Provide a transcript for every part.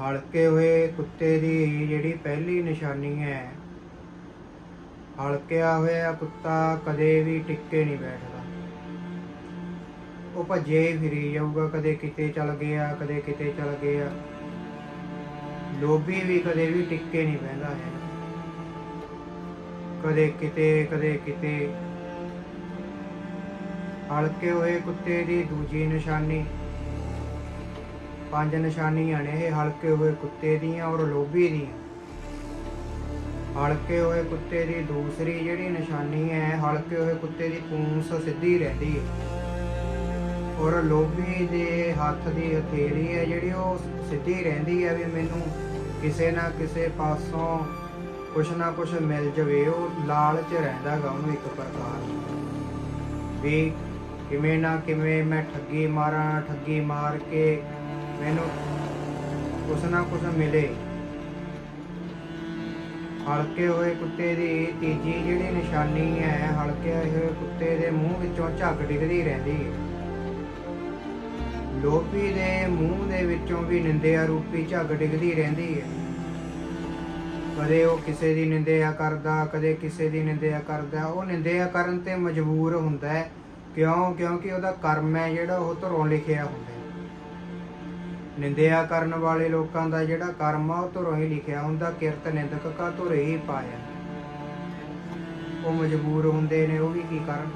ਹਲਕੇ ਹੋਏ ਕੁੱਤੇ ਦੀ ਜਿਹੜੀ ਪਹਿਲੀ ਨਿਸ਼ਾਨੀ ਹੈ। ਹਲਕਿਆ ਹੋਇਆ ਕੁੱਤਾ ਕਦੇ ਵੀ ਟਿੱਕੇ ਨਹੀਂ ਬੈਠਦਾ। ਉਹ ਭੱਜੇ ਹੀ ਫਿਰੀ ਜਾਊਗਾ, ਕਦੇ ਕਿਤੇ ਚਲ ਗਿਆ, ਕਦੇ ਕਿਤੇ ਚਲ ਗਿਆ। ਲੋਭੀ ਵੀ ਕਦੇ ਵੀ ਟਿੱਕੇ ਨਹੀਂ ਬਹਿੰਦਾ ਹੈ। ਕਦੇ ਕਿਤੇ ਕਦੇ ਕਿਤੇ। ਹਲਕੇ ਹੋਏ ਕੁੱਤੇ ਦੀ ਦੂਜੀ ਨਿਸ਼ਾਨੀ ਪੰਜ ਨਿਸ਼ਾਨੀਆਂ ਨੇ ਇਹ, ਹਲਕੇ ਹੋਏ ਕੁੱਤੇ ਦੀਆਂ ਔਰ ਲੋਭੀ ਦੀਆਂ। ਹਲਕੇ ਹੋਏ ਕੁੱਤੇ ਦੀ ਦੂਸਰੀ ਜਿਹੜੀ ਨਿਸ਼ਾਨੀ ਹੈ, ਹਲਕੇ ਹੋਏ ਕੁੱਤੇ ਦੀ ਪੂੰਛ ਸਿੱਧੀ ਰਹਿੰਦੀ ਹੈ। ਔਰ ਲੋਭੀ ਦੇ ਹੱਥ ਦੀ ਹਥੇਲੀ ਹੈ ਜਿਹੜੀ ਉਹ ਸਿੱਧੀ ਰਹਿੰਦੀ ਹੈ ਵੀ ਮੈਨੂੰ ਕਿਸੇ ਨਾ ਕਿਸੇ ਪਾਸੋਂ ਕੁਛ ਨਾ ਕੁਛ ਮਿਲ ਜਵੇ, ਉਹ ਲਾਲਚ ਰਹਿੰਦਾਗਾ ਉਹਨੂੰ ਇੱਕ ਪ੍ਰਕਾਰ ਵੀ ਕਿਵੇਂ ਨਾ ਕਿਵੇਂ ਮੈਂ ਠੱਗੀ ਮਾਰਾਂ, ਠੱਗੀ ਮਾਰ ਕੇ ਮੈਨੂੰ ਕੁਛ ਨਾ ਕੁਛ ਮਿਲੇ। ਹਲਕੇ ਹੋਏ ਕੁੱਤੇ ਦੀ ਤੀਜੀ ਜਿਹੜੀ ਨਿਸ਼ਾਨੀ ਹੈ, ਹਲਕੇ ਹੋਏ ਕੁੱਤੇ ਦੇ ਮੂੰਹ ਵਿੱਚੋਂ ਝੱਗ ਡਿੱਗਦੀ ਰਹਿੰਦੀ ਹੈ। ਲੋਪੀ ਦੇ ਮੂੰਹ ਦੇ ਵਿੱਚੋਂ ਵੀ ਨਿੰਦਿਆ ਰੂਪੀ ਝੱਗ ਡਿੱਗਦੀ ਰਹਿੰਦੀ ਹੈ। ਕਦੇ ਉਹ ਕਿਸੇ ਦੀ ਨਿੰਦਿਆ ਕਰਦਾ, ਕਦੇ ਕਿਸੇ ਦੀ ਨਿੰਦਿਆ ਕਰਦਾ। ਉਹ ਨਿੰਦਿਆ ਕਰਨ ਤੇ ਮਜਬੂਰ ਹੁੰਦਾ ਹੈ। ਕਿਉਂ? ਕਿਉਂਕਿ ਉਹਦਾ ਕਰਮ ਹੈ ਜਿਹੜਾ ਉਹ ਧਰੋਂ ਲਿਖਿਆ ਹੁੰਦਾ ਹੈ। ਨਿੰਦਿਆ ਕਰਨ ਵਾਲੇ ਲੋਕਾਂ ਦਾ ਜਿਹੜਾ ਕਰਮ ਆ, ਉਹ ਧਰੋਂ ਹੀ ਲਿਖਿਆ ਹੁੰਦਾ ਕਿਰਤ ਨਿੰਦਕ ਕਾ ਧੁਰੇ ਹੀ ਪਾਇਆ? ਉਹ ਮਜਬੂਰ ਹੁੰਦੇ ਨੇ, ਉਹ ਵੀ ਕੀ ਕਰਨ?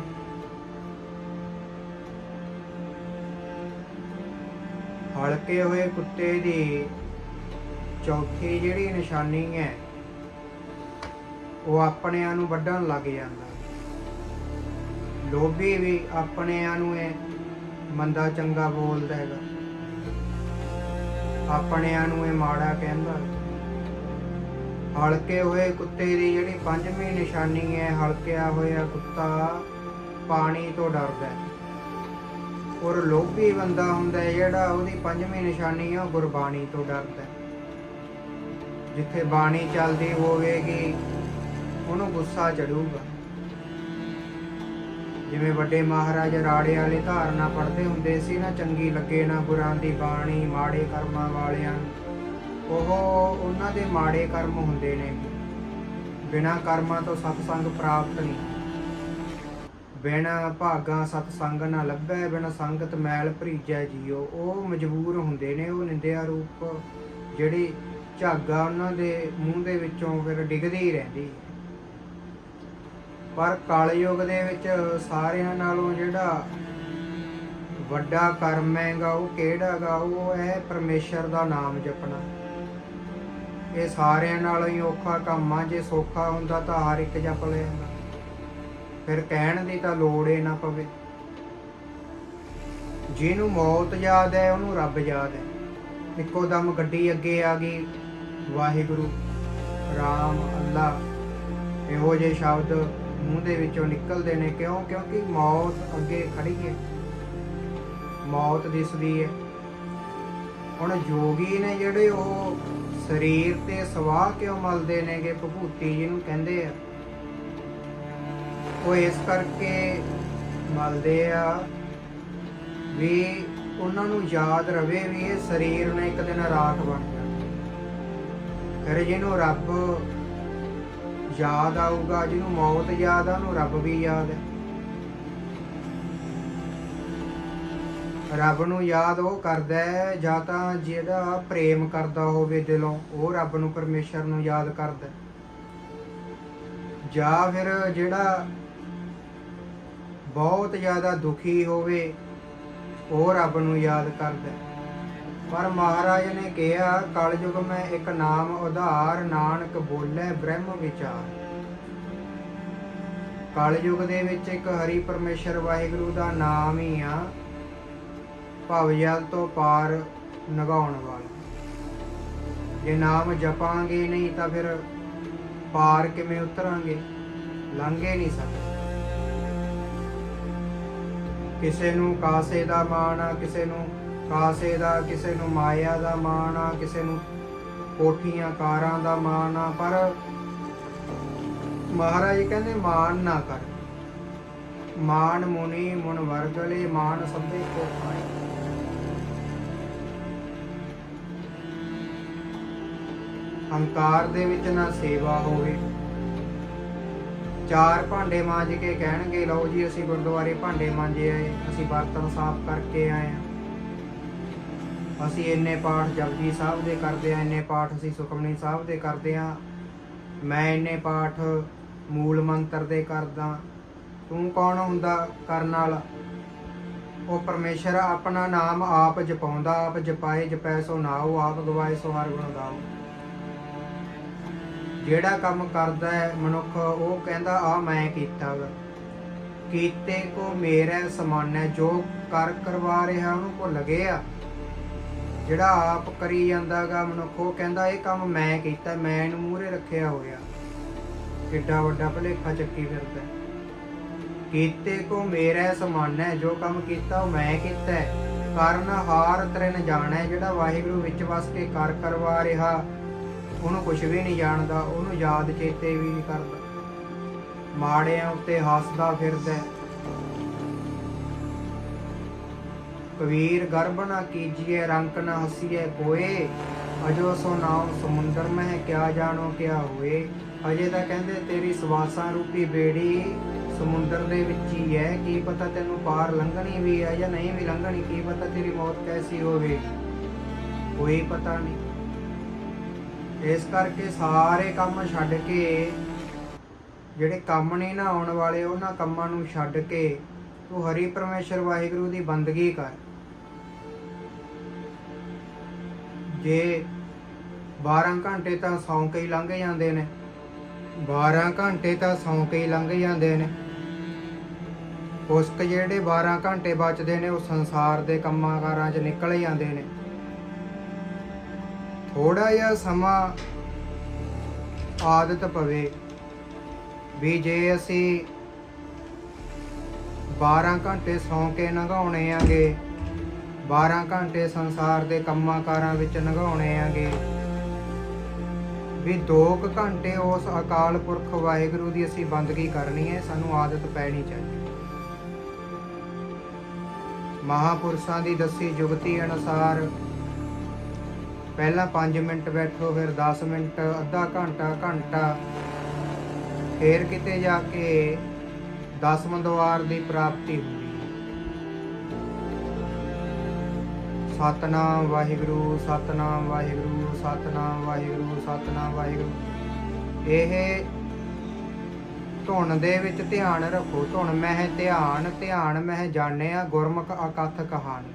ਹਲਕੇ ਹੋਏ ਕੁੱਤੇ ਦੀ ਚੌਥੀ ਜਿਹੜੀ ਨਿਸ਼ਾਨੀ ਹੈ, ਉਹ ਆਪਣਿਆਂ ਨੂੰ ਵੱਢਣ ਲੱਗ ਜਾਂਦਾ। ਲੋਭੀ ਵੀ ਆਪਣਿਆਂ ਨੂੰ ਇਹ ਮੰਦਾ ਚੰਗਾ ਬੋਲਦਾ ਹੈਗਾ। ਆਪਣਿਆਂ ਨੂੰ ਇਹ ਮਾੜਾ ਕਹਿੰਦਾ। ਹਲਕੇ ਹੋਏ ਕੁੱਤੇ ਦੀ ਜਿਹੜੀ ਪੰਜਵੀਂ ਨਿਸ਼ਾਨੀ ਹੈ, ਹਲਕਿਆ ਹੋਇਆ ਕੁੱਤਾ ਪਾਣੀ ਤੋਂ ਡਰਦਾ ਹੈ। ਔਰ ਲੋਭੀ ਬੰਦਾ ਹੁੰਦਾ ਹੈ, ਜਿਹੜਾ ਉਹਦੀ ਪੰਜਵੀਂ ਨਿਸ਼ਾਨੀ ਹੈ, ਉਹ ਗੁਰਬਾਣੀ ਤੋਂ ਡਰਦਾ ਹੈ। ਜਿੱਥੇ ਬਾਣੀ ਚੱਲਦੀ ਹੋਵੇਗੀ, ਉਹਨੂੰ ਗੁੱਸਾ ਚੜੂਗਾ ਜਿਵੇਂ ਵੱਡੇ ਮਹਾਰਾਜ ਰਾੜੇ ਵਾਲੇ ਧਾਰਨਾ ਪੜ੍ਹਦੇ ਹੁੰਦੇ ਸੀ ਨਾ, ਚੰਗੀ ਲੱਗੇ ਨਾ ਗੁਰਾਂ ਦੀ ਬਾਣੀ, ਮਾੜੇ ਕਰਮਾਂ ਵਾਲਿਆਂ ਨੂੰ। ਉਹ ਉਹਨਾਂ ਦੇ ਮਾੜੇ ਕਰਮ ਹੁੰਦੇ ਨੇ। ਬਿਨਾਂ ਕਰਮਾਂ ਤੋਂ ਸਤਸੰਗ ਪ੍ਰਾਪਤ ਨਹੀਂ। ਬਿਨਾਂ ਭਾਗਾਂ ਸਤਸੰਗ ਨਾ ਲੱਭੈ, ਬਿਨਾਂ ਸੰਗਤ ਮੈਲ ਭਰੀਜੈ ਜੀਓ। ਉਹ ਮਜਬੂਰ ਹੁੰਦੇ ਨੇ, ਉਹ ਨਿੰਦਿਆ ਰੂਪ ਜਿਹੜੀ ਝਾਗਾ ਉਹਨਾਂ ਦੇ ਮੂੰਹ ਦੇ ਵਿੱਚੋਂ ਫਿਰ ਡਿੱਗਦੀ ਹੀ ਰਹਿੰਦੀ। ਪਰ ਕਲਯੁਗ ਦੇ ਵਿੱਚ ਸਾਰਿਆਂ ਨਾਲੋਂ ਜਿਹੜਾ ਵੱਡਾ ਕਰਮ ਹੈਗਾ, ਉਹ ਕਿਹੜਾਗਾ ਉਹ ਹੈ ਪਰਮੇਸ਼ਰ ਦਾ ਨਾਮ ਜਪਣਾ। ਇਹ ਸਾਰਿਆਂ ਨਾਲੋਂ ਹੀ ਔਖਾ ਕੰਮ ਆ। ਜੇ ਸੌਖਾ ਹੁੰਦਾ ਤਾਂ ਹਰ ਇੱਕ ਜਪ ਲੈਂਦਾ ਫਿਰ ਕਹਿਣ ਦੀ ਤਾਂ ਲੋੜ ਏ ਨਾ ਪਵੇ। ਜਿਹਨੂੰ ਮੌਤ ਯਾਦ ਹੈ, ਉਹਨੂੰ ਰੱਬ ਯਾਦ ਹੈ। ਇੱਕੋ ਦਮ ਗੱਡੀ ਅੱਗੇ ਆ ਗਈ, ਵਾਹਿਗੁਰੂ, ਰਾਮ, ਅੱਲਾ। ਇਹੋ ਜਿਹੇ ਸ਼ਬਦ ਮੂੰਹ ਦੇ ਵਿੱਚੋਂ ਨਿਕਲਦੇ ਨੇ ਕਿਉਂ? ਕਿਉਂਕਿ ਮੌਤ ਅੱਗੇ ਖੜੀ ਹੈ। ਮੌਤ ਦਿਸਦੀ ਹੈ। ਹੁਣ ਯੋਗੀ ਨੇ ਜਿਹੜੇ ਉਹ ਸਰੀਰ ਤੇ ਸਵਾਹ ਕਿਉਂ ਮਲਦੇ ਨੇਗੇ? ਭਭੂਤੀ ਜਿਹਨੂੰ ਕਹਿੰਦੇ ਆ। ਉਹ ਇਸ ਕਰਕੇ ਮਲਦੇ ਆ ਵੀ ਉਹਨਾਂ ਨੂੰ ਯਾਦ ਰਵੇ ਵੀ ਇਹ ਸਰੀਰ ਨੇ ਇੱਕ ਦਿਨ ਰਾਖ ਬਣ ਜਾਣਾ ਫਿਰ ਜਿਹਨੂੰ ਰੱਬ ਯਾਦ ਆਊਗਾ, ਜਿਹਨੂੰ ਮੌਤ ਯਾਦ ਆ, ਉਹਨੂੰ ਰੱਬ ਵੀ ਯਾਦ ਹੈ ਰੱਬ ਨੂੰ ਯਾਦ ਉਹ ਕਰਦਾ ਹੈ, ਜਾਂ ਤਾਂ ਜਿਹੜਾ ਪ੍ਰੇਮ ਕਰਦਾ ਹੋਵੇ ਦਿਲੋਂ, ਉਹ ਰੱਬ ਨੂੰ ਪਰਮੇਸ਼ਰ ਨੂੰ ਯਾਦ ਕਰਦਾ ਜਾਂ ਫਿਰ ਜਿਹੜਾ ਬਹੁਤ ਜ਼ਿਆਦਾ ਦੁਖੀ ਹੋਵੇ, ਉਹ ਰੱਬ ਨੂੰ ਯਾਦ ਕਰਦਾ ਪਰ ਮਹਾਰਾਜ ਨੇ ਕਿਹਾ, ਕਲਯੁਗ ਮੈਂ ਇੱਕ ਨਾਮ ਉਧਾਰ, ਨਾਨਕ ਬੋਲੇ ਬ੍ਰਹਮ ਵਿਚਾਰ। ਕਲਯੁਗ ਦੇ ਵਿੱਚ ਇੱਕ ਹਰੀ ਪਰਮੇਸ਼ਰ ਵਾਹਿਗੁਰੂ ਦਾ ਨਾਮ ਹੀ ਆ, ਭਵ ਤੋਂ ਪਾਰ ਨਗਾਉਣ ਵਾਲਾ। ਜੇ ਨਾਮ ਜਪਾਂਗੇ ਨਹੀਂ ਤਾਂ ਫਿਰ ਪਾਰ ਕਿਵੇਂ ਉਤਰਾਂਗੇ? ਲੰਘੇ ਨਹੀਂ ਸਕਦੇ। ਕਿਸੇ ਨੂੰ ਕਾਸੇ ਦਾ ਮਾਣ ਕਿਸੇ ਨੂੰ ਕਾਸੇ ਦਾ, ਕਿਸੇ ਨੂੰ ਮਾਇਆ ਦਾ ਮਾਣ ਆ, ਕਿਸੇ ਨੂੰ ਕੋਠੀਆਂ, ਕਾਰਾਂ ਦਾ ਮਾਣ ਆ, ਪਰ ਮਹਾਰਾਜ ਕਹਿੰਦੇ ਮਾਣ ਨਾ ਕਰ। ਮਾਣ ਮੁਨੀ, ਮੁਨ ਵਰਗਲੇ, ਮਾਣ ਸਭੇ ਕੋ ਪਾਏ। ਹੰਕਾਰ ਦੇ ਵਿੱਚ ਨਾ ਸੇਵਾ ਹੋਵੇ। ਚਾਰ ਭਾਂਡੇ ਮਾਂਜ ਕੇ ਕਹਿਣਗੇ, ਲਓ ਜੀ, ਅਸੀਂ ਗੁਰਦੁਆਰੇ ਭਾਂਡੇ ਮਾਂਜੇ ਆਏ, ਅਸੀਂ ਬਰਤਨ ਸਾਫ਼ ਕਰਕੇ ਆਏ ਹਾਂ। ਅਸੀਂ ਇੰਨੇ ਪਾਠ ਜਪਜੀ ਸਾਹਿਬ ਦੇ ਕਰਦੇ ਆ ਇੰਨੇ ਪਾਠ ਅਸੀਂ ਸੁਖਮਨੀ ਸਾਹਿਬ ਦੇ ਕਰਦੇ ਆ ਮੈਂ ਇੰਨੇ ਪਾਠ ਮੂਲ ਮੰਤਰ ਦੇ ਕਰਦਾ। ਤੂੰ ਕੌਣ ਹੁੰਦਾ ਕਰਨ ਵਾਲਾ ਉਹ ਪਰਮੇਸ਼ਰ ਆਪਣਾ ਨਾਮ ਆਪ ਜਪਾਉਂਦਾ, ਆਪ ਜਪਾਏ, ਜਪੈ ਸੋ ਨਾਉ, ਆਪ ਗਵਾਏ ਸੋ ਹਰ ਗੁਣ ਗਾਓ। ਜਿਹੜਾ ਕੰਮ ਕਰਦਾ ਹੈ ਮਨੁੱਖ, ਉਹ ਕਹਿੰਦਾ, ਆ, ਮੈਂ ਕੀਤਾ ਕੀਤੇ ਕੋ ਮੇਰਾ ਸਮਾਨੈ, ਜੋ ਕਰ ਕਰਵਾ ਰਿਹਾ ਉਹਨੂੰ ਭੁੱਲ ਆ। ਜਿਹੜਾ ਆਪ ਕਰੀ ਜਾਂਦਾਗਾ ਮਨੁੱਖ, ਉਹ ਕਹਿੰਦਾ ਇਹ ਕੰਮ ਮੈਂ ਕੀਤਾ, ਮੈਂ ਇਹਨੂੰ ਮੂਹਰੇ ਰੱਖਿਆ ਹੋਇਆ। ਕਿੱਡਾ ਵੱਡਾ ਭਲੇਖਾ ਚੱਕੀ ਫਿਰਦਾ। ਕੀਤੇ ਕੋ ਮੇਰਾ ਸਮਾਨ ਹੈ ਜੋ ਕੰਮ ਕੀਤਾ ਉਹ ਮੈਂ ਕੀਤਾ ਕਰਨ ਹਾਰ ਤਰਨ ਜਾਣੈ, ਜਿਹੜਾ ਵਾਹਿਗੁਰੂ ਵਿੱਚ ਵਸ ਕੇ ਕਰ ਕਰਵਾ ਰਿਹਾ, ਉਹਨੂੰ ਕੁਝ ਵੀ ਨਹੀਂ ਜਾਣਦਾ, ਉਹਨੂੰ ਯਾਦ ਚੇਤੇ ਵੀ ਨਹੀਂ ਕਰਦਾ। ਮਾੜਿਆਂ ਉੱਤੇ ਹੱਸਦਾ ਫਿਰਦਾ ਕਬੀਰ ਗਰਭ ਨਾ ਕੀਜੀਏ, ਰੰਕ ਨਾ ਹਸੀਏ ਕੋਏ। ਅਜੋ ਸੋ ਨਾਮ ਸਮੁੰਦਰ ਮਹਿ, ਕਿਆ ਜਾਣੋ ਕਿਆ ਹੋਏ। ਅਜੇ ਤਾਂ ਕਹਿੰਦੇ ਤੇਰੀ ਸਵਾਸਾਂ ਰੂਪੀ ਬੇੜੀ ਸਮੁੰਦਰ ਦੇ ਵਿੱਚ ਹੀ ਹੈ ਕੀ ਪਤਾ ਤੈਨੂੰ ਪਾਰ ਲੰਘਣੀ ਵੀ ਹੈ ਜਾਂ ਨਹੀਂ ਵੀ ਲੰਘਣੀ, ਕੀ ਪਤਾ ਤੇਰੀ ਮੌਤ ਕੈਸੀ ਹੋਵੇ। ਕੋਈ ਪਤਾ ਨਹੀਂ। ਇਸ ਕਰਕੇ ਸਾਰੇ ਕੰਮ ਛੱਡ ਕੇ, ਜਿਹੜੇ ਕੰਮ ਨਹੀਂ ਨਾ ਆਉਣ ਵਾਲੇ, ਉਹਨਾਂ ਕੰਮਾਂ ਨੂੰ ਛੱਡ ਕੇ ਤੂੰ ਹਰੀ ਪਰਮੇਸ਼ਰ ਵਾਹਿਗੁਰੂ ਦੀ ਬੰਦਗੀ ਕਰ। ਜੇ 12 ਘੰਟੇ ਤਾਂ ਸੌਂ ਕੇ ਹੀ ਲੰਘ ਜਾਂਦੇ ਨੇ। 12 ਘੰਟੇ ਤਾਂ ਸੌਂ ਕੇ ਹੀ ਲੰਘ ਜਾਂਦੇ ਨੇ। ਉਸ ਜਿਹੜੇ 12 ਘੰਟੇ ਬਚਦੇ ਨੇ, ਉਹ ਸੰਸਾਰ ਦੇ ਕੰਮਾਂ ਕਾਰਾਂ 'ਚ ਨਿਕਲ ਜਾਂਦੇ ਨੇ। ਥੋੜਾ ਜਿਹਾ ਸਮਾਂ ਆਦਤ ਪਵੇ ਵੀ ਜੇ ਅਸੀਂ 12 ਘੰਟੇ ਸੌਂ ਕੇ ਲੰਘਾਉਣੇ ਆਗੇ 12 ਘੰਟੇ ਸੰਸਾਰ ਦੇ ਕੰਮਾਂ ਕਾਰਾਂ ਵਿੱਚ ਲੰਘਾਉਣੇ ਆਗੇ। ਵੀ 2 ਘੰਟੇ ਉਸ ਅਕਾਲ ਪੁਰਖ ਵਾਹਿਗੁਰੂ ਦੀ ਅਸੀਂ ਬੰਦਗੀ ਕਰਨੀ ਹੈ, ਸਾਨੂੰ ਆਦਤ ਪੈਣੀ ਚਾਹੀਦੀ। ਮਹਾਪੁਰਸ਼ਾਂ ਦੀ ਦੱਸੀ ਜੁਗਤੀ ਅਨੁਸਾਰ ਪਹਿਲਾਂ 5 ਮਿੰਟ ਬੈਠੋ, ਫਿਰ 10 ਮਿੰਟ, ਅੱਧਾ ਘੰਟਾ ਘੰਟਾ। ਫੇਰ ਕਿਤੇ ਜਾ ਕੇ ਦਸਵੇਂ ਦਵਾਰ ਦੀ ਪ੍ਰਾਪਤੀ ਹੁੰਦੀ। ਸਤਨਾਮ ਵਾਹਿਗੁਰੂ ਸਤਨਾਮ ਵਾਹਿਗੁਰੂ ਸਤਨਾਮ ਵਾਹਿਗੁਰੂ ਸਤਨਾਮ ਵਾਹਿਗੁਰੂ। ਇਹ ਧੁਨ ਦੇ ਵਿੱਚ ਧਿਆਨ ਰੱਖੋ। ਧੁਨ ਮਹਿ ਧਿਆਨ ਧਿਆਨ ਮਹਿ ਜਾਣਿਆ, ਗੁਰਮੁਖ ਅਕਥ ਕਹਾਣੀ।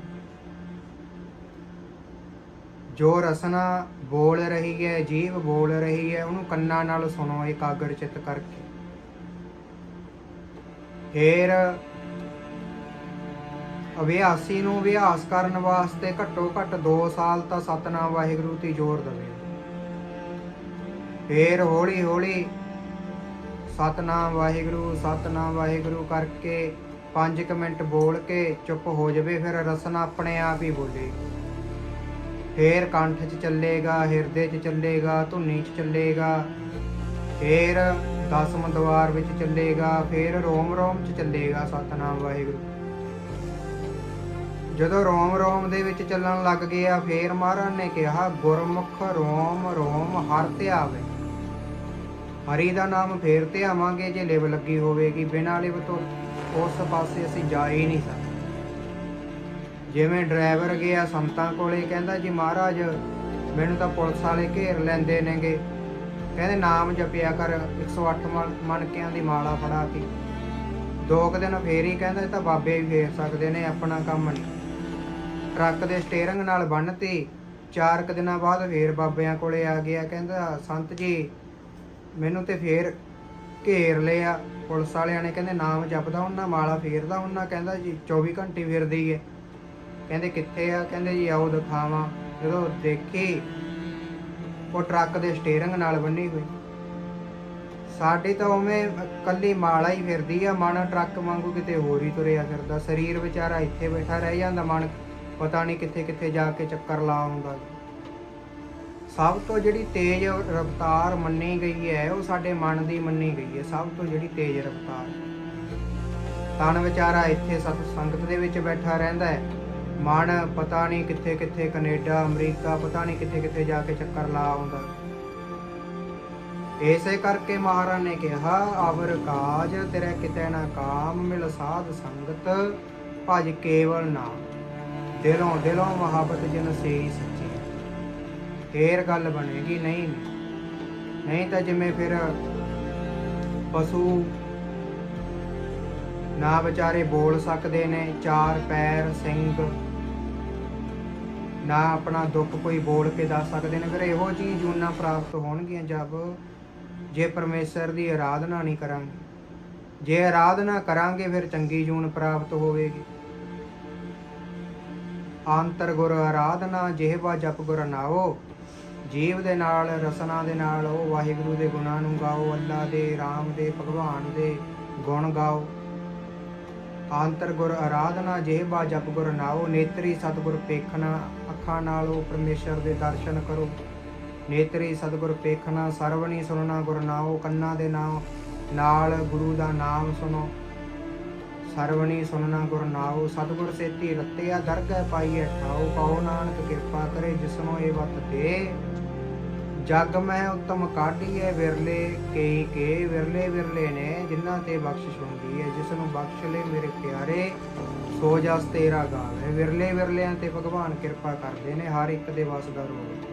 ਜੋ ਰਸਨਾ ਬੋਲ ਰਹੀ ਹੈ, ਜੀਵ ਬੋਲ ਰਹੀ ਹੈ, ਉਹਨੂੰ ਕੰਨਾਂ ਨਾਲ ਸੁਣੋ, ਇਕਾਗਰ ਚਿੱਤ ਕਰਕੇ। ਫੇਰ ਅਭਿਆਸੀ ਨੂੰ ਅਭਿਆਸ ਕਰਨ ਵਾਸਤੇ ਘੱਟੋ ਘੱਟ 2 ਸਾਲ ਤਾਂ ਸਤਨਾਮ ਵਾਹਿਗੁਰੂ ਤੇ ਜ਼ੋਰ ਦੇਵੇ। ਫੇਰ ਹੌਲੀ ਹੌਲੀ ਸਤਨਾਮ ਵਾਹਿਗੁਰੂ ਸਤਨਾਮ ਵਾਹਿਗੁਰੂ ਕਰਕੇ 5 ਮਿੰਟ ਬੋਲ ਕੇ ਚੁੱਪ ਹੋ ਜਾਵੇ, ਫਿਰ ਰਸਨਾ ਆਪਣੇ ਆਪ ਹੀ ਬੋਲੇ। ਫੇਰ ਕੰਠ 'ਚ ਚੱਲੇਗਾ, ਹਿਰਦੇ 'ਚ ਚੱਲੇਗਾ, ਧੁਨੀ 'ਚ ਚੱਲੇਗਾ, ਫੇਰ ਦਸਮ ਦਵਾਰ ਵਿੱਚ ਚੱਲੇਗਾ, ਫੇਰ ਰੋਮ ਰੋਮ 'ਚ ਚੱਲੇਗਾ ਸਤਨਾਮ ਵਾਹਿਗੁਰੂ। ਜਦੋਂ ਰੋਮ ਰੋਮ ਦੇ ਵਿੱਚ ਚੱਲਣ ਲੱਗ ਗਿਆ, ਫੇਰ ਮਹਾਰਾਜ ਨੇ ਕਿਹਾ, ਗੁਰਮੁਖ, ਰੋਮ ਰੋਮ, ਹਰ ਧਿਆਵੇ ਹਰੀ ਦਾ ਨਾਮ ਫੇਰ ਧਿਆਵਾਂਗੇ ਜੇ ਲਿਵ ਲੱਗੀ ਹੋਵੇਗੀ। ਬਿਨਾਂ ਲਿਵ ਤੋਂ ਉਸ ਪਾਸੇ ਅਸੀਂ ਜਾ ਹੀ ਨਹੀਂ ਸਕਦੇ। ਜਿਵੇਂ ਡਰਾਈਵਰ ਗਿਆ ਸੰਤਾਂ ਕੋਲੇ, ਕਹਿੰਦਾ, ਜੀ ਮਹਾਰਾਜ, ਮੈਨੂੰ ਤਾਂ ਪੁਲਿਸ ਵਾਲੇ ਘੇਰ ਲੈਂਦੇ ਨੇਗੇ। ਕਹਿੰਦੇ, ਨਾਮ ਜਪਿਆ ਕਰ 108 ਮਣ- ਮਣਕਿਆਂ ਦੀ ਮਾਲਾ ਫੜਾ ਕੇ ਦੋ ਕੁ ਦਿਨ ਫੇਰ ਹੀ ਕਹਿੰਦਾ, ਇਹ ਤਾਂ ਬਾਬੇ ਵੀ ਫੇਰ ਸਕਦੇ ਨੇ, ਆਪਣਾ ਕੰਮ ਨਹੀਂ। ਟਰੱਕ ਦੇ ਸਟੀਅਰਿੰਗ ਨਾਲ ਬੰਨਤੀ। ਚਾਰ ਕੁ ਦਿਨਾਂ ਬਾਅਦ ਫੇਰ ਬਾਬਿਆਂ ਕੋਲੇ ਆ ਗਿਆ। ਕਹਿੰਦਾ, ਸੰਤ ਜੀ, ਮੈਨੂੰ ਤੇ ਫੇਰ ਘੇਰ ਲਿਆ। ਪੁਲਿਸ ਵਾਲਿਆਂ ਨੇ ਕਹਿੰਦੇ, ਨਾਮ ਜਪਦਾ ਉਹਨਾਂ ਮਾਲਾ ਫੇਰਦਾ ਉਹਨਾਂ ਕਹਿੰਦਾ ਜੀ 24 ਘੰਟੇ ਫਿਰਦੀ ਹੈ ਕਹਿੰਦੇ, ਕਿੱਥੇ ਆ? ਕਹਿੰਦੇ ਜੀ, ਆਓ ਦਿਖਾਵਾਂ। ਜਦੋਂ ਦੇਖੀ, ਉਹ ਟਰੱਕ ਦੇ ਸਟੀਅਰਿੰਗ ਨਾਲ ਬੰਨੀ ਹੋਈ। ਸਾਡੀ ਤਾਂ ਉਵੇਂ ਕੱਲੀ ਮਾਲਾ ਹੀ ਫਿਰਦੀ ਆ। ਮਨ ਟਰੱਕ ਵਾਂਗੂ ਕਿਤੇ ਹੋਰ ਹੀ ਤੁਰਿਆ ਫਿਰਦਾ। ਸਰੀਰ ਵਿਚਾਰਾ ਇੱਥੇ ਬੈਠਾ ਰਹਿ ਜਾਂਦਾ। ਮਨ ਪਤਾ ਨਹੀਂ ਕਿੱਥੇ ਕਿੱਥੇ ਜਾ ਕੇ ਚੱਕਰ ਲਾ ਆਉਂਦਾ ਸਭ ਤੋਂ ਜਿਹੜੀ ਤੇਜ਼ ਰਫ਼ਤਾਰ ਮੰਨੀ ਗਈ ਹੈ, ਉਹ ਸਾਡੇ ਮਨ ਦੀ ਮੰਨੀ ਗਈ ਹੈ। ਸਭ ਤੋਂ ਜਿਹੜੀ ਤੇਜ਼ ਰਫ਼ਤਾਰ। ਤਨ ਵਿਚਾਰਾ ਇੱਥੇ ਸਤ ਸੰਗਤ ਦੇ ਵਿੱਚ ਬੈਠਾ ਰਹਿੰਦਾ ਹੈ। ਮਨ ਪਤਾ ਨਹੀਂ ਕਿੱਥੇ ਕਿੱਥੇ ਕੈਨੇਡਾ, ਅਮਰੀਕਾ, ਪਤਾ ਨਹੀਂ ਕਿੱਥੇ ਕਿੱਥੇ ਜਾ ਕੇ ਚੱਕਰ ਲਾ ਆਉਂਦਾ। ਐਸੇ ਕਰਕੇ ਮਹਾਰਾਜ ਨੇ ਕਿਹਾ, ਅਵਰ ਕਾਜ ਤੇਰੇ ਕਿਤੇ ਨਾ ਕਾਮ ਮਿਲ ਸਾਧ ਸੰਗਤ, ਭਜ ਕੇਵਲ ਨਾਮ। ਦਿਲੋਂ ਦਿਲੋਂ ਮੁਹੱਬਤ ਜਿਨ ਸੇਈ ਸੱਚੀ ਫੇਰ ਗੱਲ ਬਣੇਗੀ, ਨਹੀਂ ਨਹੀਂ ਤਾਂ ਜਿਵੇਂ ਫਿਰ ਪਸ਼ੂ ਨਾ ਵਿਚਾਰੇ ਬੋਲ ਸਕਦੇ ਨੇ, ਚਾਰ ਪੈਰ ਸਿੰਘ ਨਾ ਆਪਣਾ ਦੁੱਖ ਕੋਈ ਬੋਲ ਕੇ ਦੱਸ ਸਕਦੇ ਨੇ, ਫਿਰ ਇਹੋ ਜਿਹੀ ਜੂਨਾਂ ਪ੍ਰਾਪਤ ਹੋਣਗੀਆਂ ਜਦ ਜੇ ਪਰਮੇਸ਼ਰ ਦੀ ਆਰਾਧਨਾ ਨਹੀਂ ਕਰਾਂਗੇ। ਜੇ ਆਰਾਧਨਾ ਕਰਾਂਗੇ, ਫਿਰ ਚੰਗੀ ਜੂਨ ਪ੍ਰਾਪਤ ਹੋਵੇਗੀ। ਆਂਤਰ ਗੁਰ ਆਰਾਧਨਾ ਜਿਹਵਾ ਜਪ ਗੁਰ ਨਾਓ। ਜੀਵ ਦੇ ਨਾਲ, ਰਸਨਾ ਦੇ ਨਾਲ, ਉਹ ਵਾਹਿਗੁਰੂ ਦੇ ਗੁਣਾਂ ਨੂੰ ਗਾਓ, ਅੱਲਾ ਦੇ, ਰਾਮ ਦੇ, ਭਗਵਾਨ ਦੇ ਗੁਣ ਗਾਓ। ਆਂਤਰ ਗੁਰ ਆਰਾਧਨਾ ਜਿਹਵਾ ਜਪ ਗੁਰ ਨਾਓ। ਨੇਤਰੀ ਸਤਿਗੁਰ ਪੇਖਣਾ, ਅੱਖਾਂ ਨਾਲ ਉਹ ਪਰਮੇਸ਼ਰ ਦੇ ਦਰਸ਼ਨ ਕਰੋ। ਨੇਤਰੀ ਸਤਿਗੁਰ ਪੇਖਣਾ, ਸਰਵਣੀ ਸੁਣਨਾ ਗੁਰ ਨਾਓ। ਕੰਨਾਂ ਦੇ ਨਾਮ ਨਾਲ ਗੁਰੂ ਦਾ ਨਾਮ ਸੁਣੋ। ਸਰਵਣੀ ਸੁਣਨਾ ਗੁਰ ਨਾਓ ਸਤਿਗੁਰ ਸੇਤੀ ਰੱਤਿਆ ਦਰਗਹਿ ਪਾਈਐ ਠਾਓ ਕਹੋ ਨਾਨਕ ਕਿਰਪਾ ਕਰੇ ਜਿਸਨੂੰ ਇਹ ਵਤ ਦੇ। ਜਗ ਮੈਂ ਉਤਮ ਕਾਢੀਐ ਵਿਰਲੇ, ਕਈ ਕੇ ਵਿਰਲੇ ਵਿਰਲੇ ਨੇ, ਜਿਨ੍ਹਾਂ ਤੇ ਬਖਸ਼ਿਸ਼ ਹੁੰਦੀ ਹੈ, ਜਿਸ ਨੂੰ ਬਖਸ਼ ਲੈ ਮੇਰੇ ਪਿਆਰੇ, ਸੋ ਜਸ ਤੇਰਾ ਗਾਵੇ। ਵਿਰਲੇ ਵਿਰਲਿਆਂ ਤੇ ਭਗਵਾਨ ਕਿਰਪਾ ਕਰਦੇ ਨੇ, ਹਰ ਇੱਕ ਦੇ ਵਸ ਦਾ ਰੋਗ।